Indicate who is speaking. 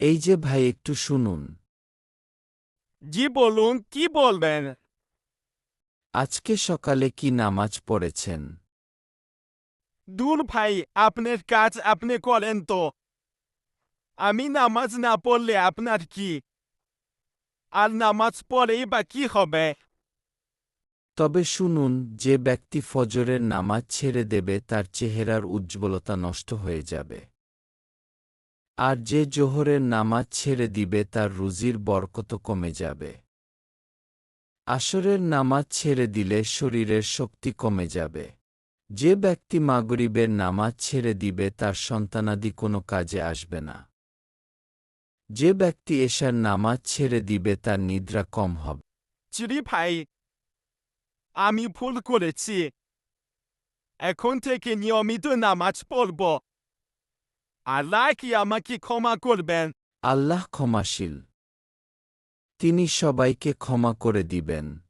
Speaker 1: এই যে ভাই একটু শুনুন।
Speaker 2: জি বলুন কি বলবেন?
Speaker 1: আজকে সকালে কি নামাজ পড়েছেন?
Speaker 2: দূর ভাই আপনার কাজ আপনি করেন তো। আমি নামাজ না পড়লে আপনার কি? আর নামাজ পড়েই বা কি হবে?
Speaker 1: তবে শুনুন যে ব্যক্তি ফজরের নামাজ ছেড়ে দেবে তার চেহারার উজ্জ্বলতা নষ্ট হয়ে যাবে। আর যে জোহরের নামাজ ছেড়ে দিবে তার রুজির বরকত কমে যাবে। আসরের নামাজ ছেড়ে দিলে শরীরের শক্তি কমে যাবে। যে ব্যক্তি মাগরিবের নামাজ ছেড়ে দিবে তার সন্তানাদি কোনো কাজে আসবে না। যে ব্যক্তি এশার নামাজ ছেড়ে দিবে তার নিদ্রা কম হবে।
Speaker 2: চিরি ভাই, আমি ভুল করেছি। এখন থেকে নিয়মিত নামাজ পড়ব। আল্লাহ কি আমাকে ক্ষমা করবেন
Speaker 1: আল্লাহ ক্ষমাশীল। তিনি সবাইকে ক্ষমা করে দিবেন।